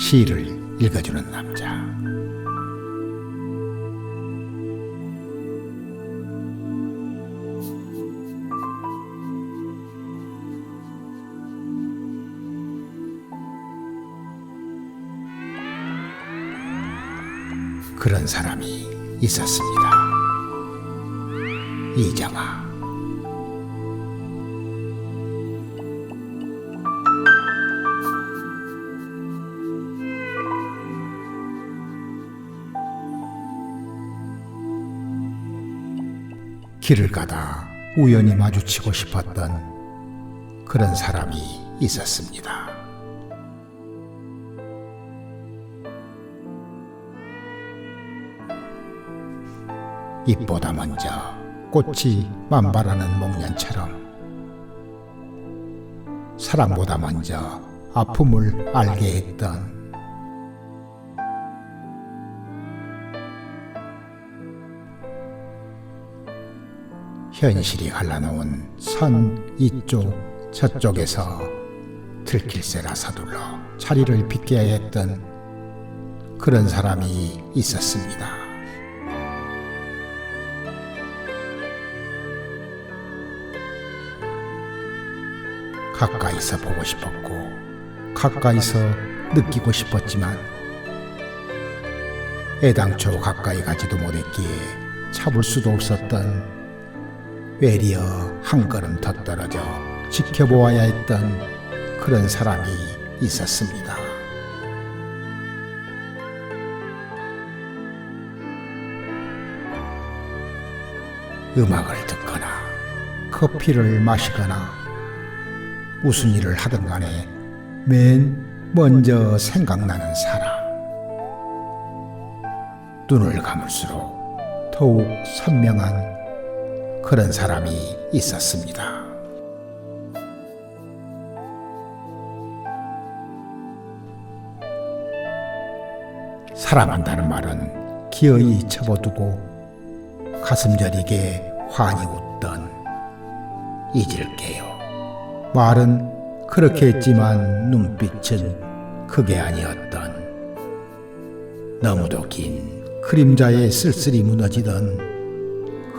시를 읽어주는 남자. 그런 사람이 있었습니다. 이정아. 길을 가다 우연히 마주치고 싶었던 그런 사람이 있었습니다. 잎보다 먼저 꽃이 만발하는 목련처럼 사랑보다 먼저 아픔을 알게 했던 현실이 갈라놓은 선 이쪽 저쪽에서 들킬새라 서둘러 자리를 비켜야 했던 그런 사람이 있었습니다. 가까이서 보고 싶었고 가까이서 느끼고 싶었지만 애당초 가까이 가지도 못했기에 잡을 수도 없었던 외리어 한 걸음 더 떨어져 지켜보아야 했던 그런 사람이 있었습니다. 음악을 듣거나 커피를 마시거나 무슨 일을 하든 간에 맨 먼저 생각나는 사람. 눈을 감을수록 더욱 선명한 그런 사람이 있었습니다. 사랑한다는 말은 기어이 접어두고 가슴 저리게 환히 웃던 잊을게요. 말은 그렇게 했지만 눈빛은 그게 아니었던 너무도 긴 그림자에 쓸쓸히 무너지던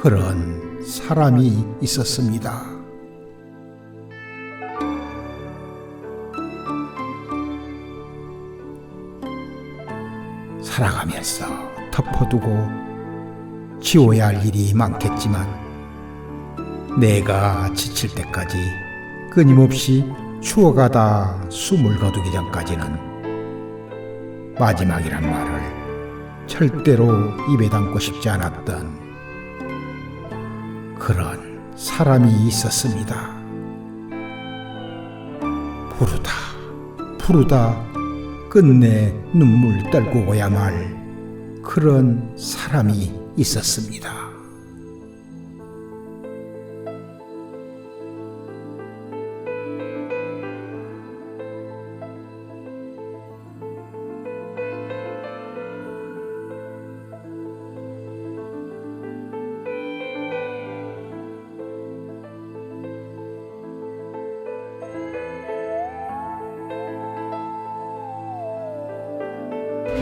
그런 사람이 있었습니다. 살아가면서 덮어두고 지워야 할 일이 많겠지만 내가 지칠 때까지 끊임없이 추워가다 숨을 거두기 전까지는 마지막이란 말을 절대로 입에 담고 싶지 않았던 그런 사람이 있었습니다. 부르다, 부르다 끝내 눈물 떨구고야 말 그런 사람이 있었습니다.